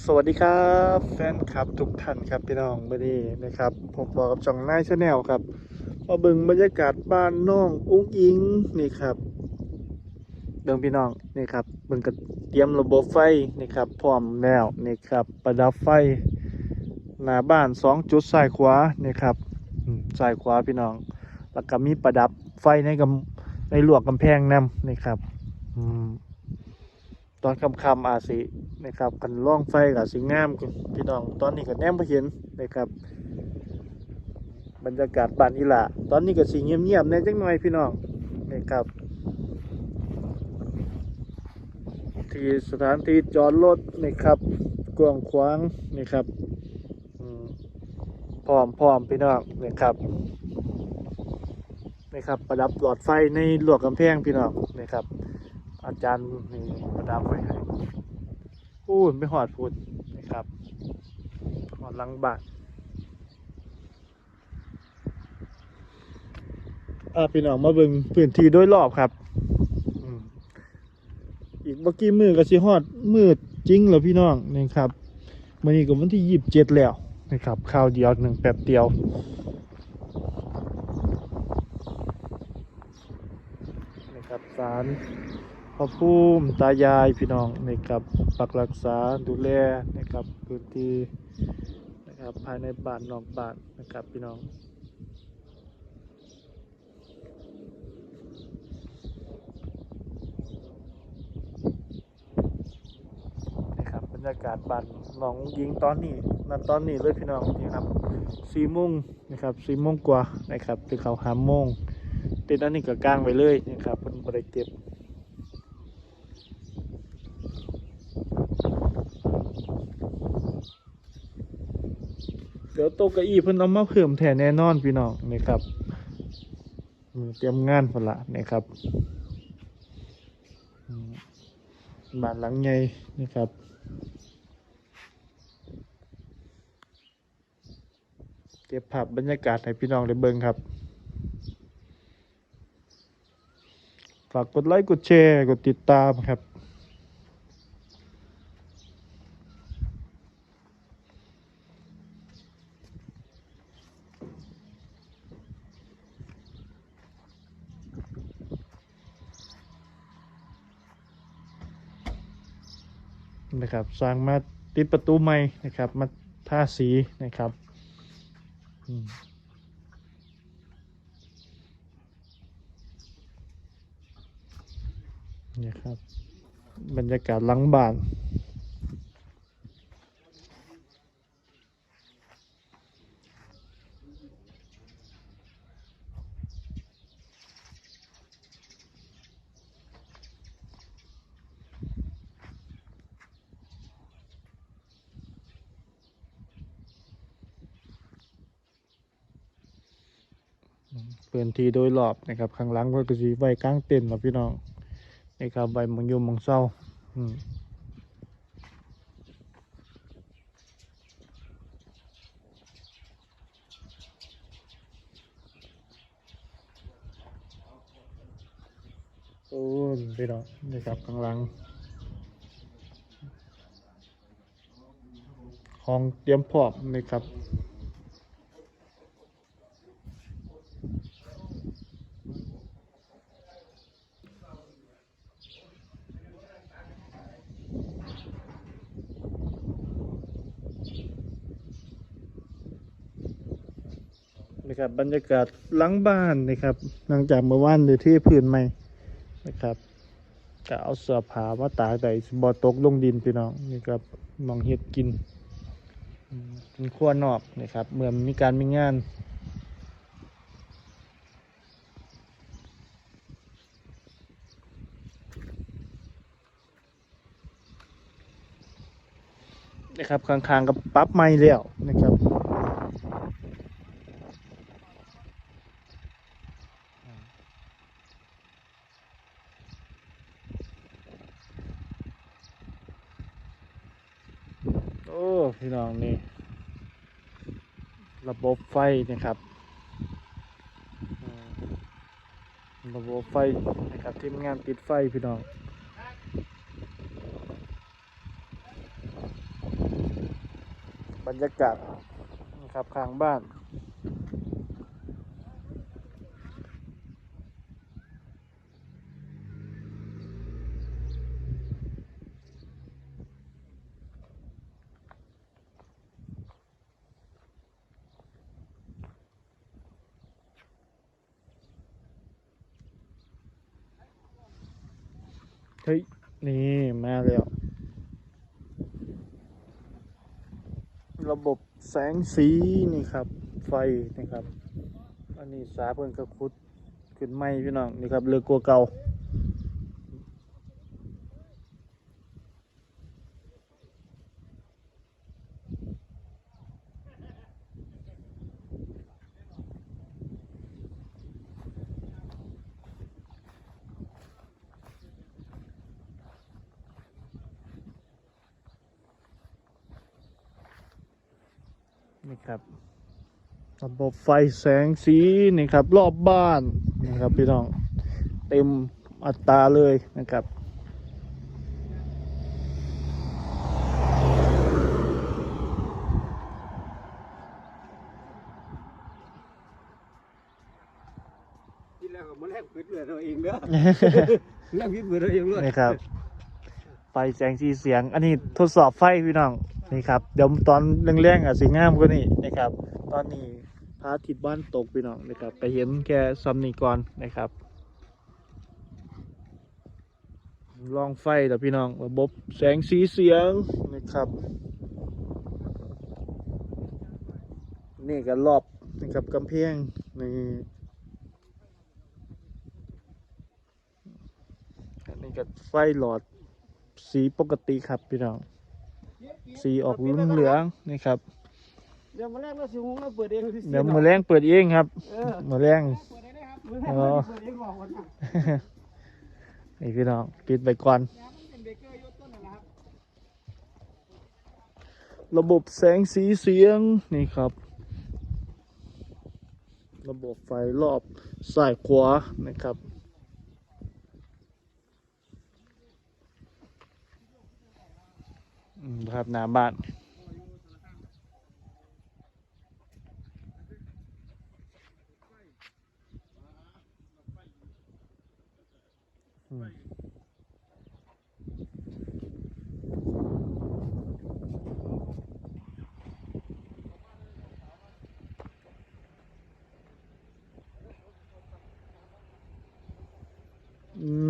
สวัสดีครับแฟนคลับทุกท่านครับพี่น้องวันนี้นะครับผมบอกกับช่องนายชาแนลครับมาบิ่งบรรยากาศบ้านน้องอุ้งอิงนี่ครับเบิ่งพี่น้องนี่ครับเบิ่งก็เตรียมระบบไฟนี่ครับพร้อมแล้วนี่ครับประดับไฟหน้าบ้านสองจุดซ้ายขวานี่ครับซ้ายขวาพี่น้อง แล้วก็มีประดับไฟในกำในหลวกกำแพงนำนี่ครับ อืม ตอนคำคำอาสินะครับกันล่องไฟกับสิงามพี่น้องตอนนี้ก็แนมไปเห็นนะครับ บรรยากาศบ้านอีหละตอนนี้ก็สีเงียบๆในจังหน่อยพี่น้องนะครับที่สถานที่จอดรถนะครับกว้างขวางนะครับพร้อมพร้อมพี่น้องนะครับนะครับประดับหลอดไฟในหลวกกำแพงพี่น้องนะครับ อาจารย์นี่ประดับไว้ให้พูดไม่หอดพูดนะครับหอดลังบาทอาพี่น้องมาเบิ่งพื้นที่โดยรอบครับอีกเมื่อกี้มือก็สิฮอดมืดจริงเหรอพี่น้องนี่ครับมื่อนี้ก็วันที่ยีิบเจ็ดแล้วนะครับข่าวเดียวหนึ่งแป๊บเดียวนะครับสาร ระภูมิตายายพี่น้องนะครับปักรักษาดูแลนะครับพื้นที่นะครับภายในบ้านนอกบ้านนะครับพี่น้องนะครับบรรยากาศบ้านน้องยิงตอนนี้นั่นตอนนี้เลยพี่น้องนี่ครับสี่โมงนะครับสี่โมงกว่านะครับถึงเขาหาโมงเต็นท์อันนี้ก็กางไว้เลยนะครับเป็นบริเก็บ ดี๋ยวโต๊ะเก้าอี้เพิ่นเอามาเพิ่มแทนแน่นอนพี่น้องนะครับเตรียมงานพละนะครับมบ้านหลังใหญ่นะครับเก็บภาพบรรยากาศให้พี่น้องได้เบิ่งครับฝากกดไลค์กดแชร์กดติดตามครับ นะครับสร้างมาติดประตูใหม่นะครับ มาทาสีนะครับนี่ครับ บรรยากาศหลังบ้าน พื้นที่โดยรอบนะครับข้างหลังก็จะไว้กลางเต็นท์นะพี่น้องนะครับไว้หมองยมมองเศร้าอืมโอ้ยพี่น้องนะครับข้างหลังของเตรียมพร้อมนะครับ นะครับบรรยากาศหลังบ้านนะครับ หลังจากเมื่อวานเดที่พื้นใหม่นะครับก็เอาเสื้อผ้ามาตากใส่บ่อตกลงดินพี่น้องนี่ครับมองเฮ็ดกินมเป็นขั้วนอกนะครับเมื่อมีการมีงานนะครับข้างๆกับปั๊บไม้แล้วนะครับ โอ้ พี่น้องนี่ ระบบไฟนะครับ ระบบไฟนะครับทีมงานติดไฟพี่น้องบรรยากาศนะครับข้างบ้าน เฮ้ย นี่มาแล้ว ระบบแสงสีนี่ครับ ไฟนะครับ อันนี้สาเพิ่นกระคุด ขึ้นไหมพี่น้อง นี่ครับเรือกลัวเก่า นี่ครับระบบไฟแสงสีนี่ครับ รอบบ้านนะครับพี่น้องเต็มอัตราเลยนะครับที่แรกก็มาแลกเปิดเรือเราเองเด้อแลกพิษเปิดเราเองเลยนี่ครับ ไฟแสงสีเสียง อันนี้ทดสอบไฟพี่น้อง นี่ครับเดี๋ยวตอนแรงๆอะสีงามกว่านี้นะครับ ตอนนี้พระอาทิตย์บ้านตกพี่น้องนะครับ ไปเห็นแค่ซัมนีก่อนนะครับลองไฟแล้วพี่น้องระบบแสงสีเสียงนะครับ นี่ก็รอบนะครับกำแพงนี่นนี้ก็ไฟหลอดสีปกติครับพี่น้อง สีออกเหลืองเหลืองๆนี่ครับ เดี๋ยวมาแลกเราสิหงเราเปิดเองเดี๋ยวมือแรงเปิดเองครับเออมือแรงเปิดเองนะครับมือแรกเราเปิดเองบอกก่อนนะนี่พี่น้องปิดไปก่อนยามันเป็นเบเกอร์ยกต้นนะครับระบบแสงสีเสียงนี่ครับ ระบบไฟรอบซ้ายขวานะครับอืม ครับหน้าบ้าน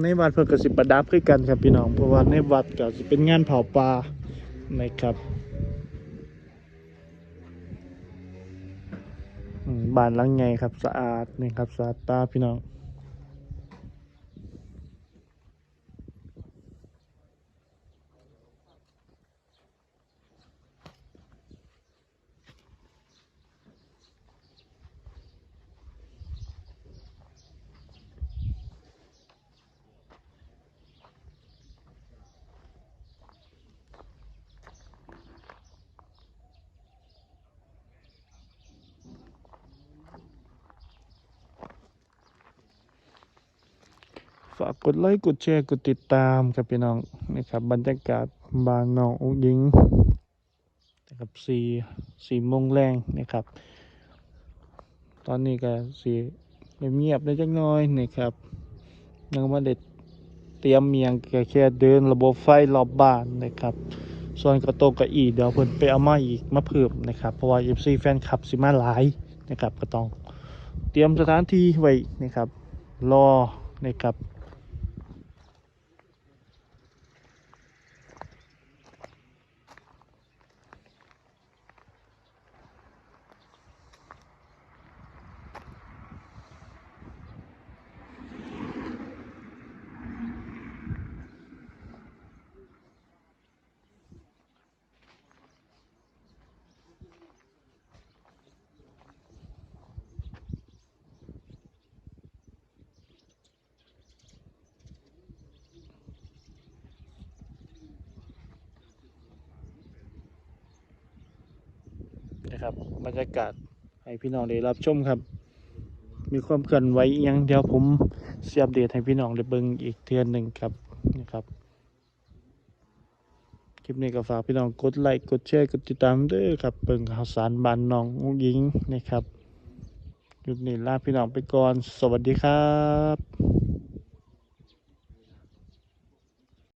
ในวัดเพื่อกสิบประดับคือกันครับพี่น้องเพราะว่าในวัดก็สิเป็นงานเผาปลา นะครับบ้านหลังไงครับสะอาดนี่ครับสะอาดตาพี่น้องากกดไลค์กดแชร์กดติดตามครับพี่น้องนี่ครับ บรรยากาศบ้านน้องอุ้งยิงนะครับสี่สี่โมงแรงนะครับ ตอนนี้ก็สีเงียบๆได้จักน้อยนะครับยังมาเด็ดเตรียมเมียงแค่แค่เดินระบบไฟรอบบ้านนะครับ ส่วนกระโตกกระอีเดี๋ยวเพิ่นไปเอามาอีกมาเพิ่มนะครับเพราะว่า FC แฟนคลับสิมาหลายนะครับก็ต้องเตรียมสถานที่ไว้นะครับ รอนะครับ นะครับบรรยากาศให้พี่น้องได้รับชมครับ มีความเคลื่อนไหวอิหยังเดี๋ยวผมเสียอัปเดตให้พี่น้องได้เบิ่งอีกเทือนหนึ่งครับนะครับคลิปนี้ก็ฝากพี่น้องกดไลค์กดแชร์กดติดตามด้อครับเบิ่งข่าวสารบ้านน้องอุ้งยิงนะครับคลิปนี้ลาพี่น้องไปก่อน สวัสดีครับ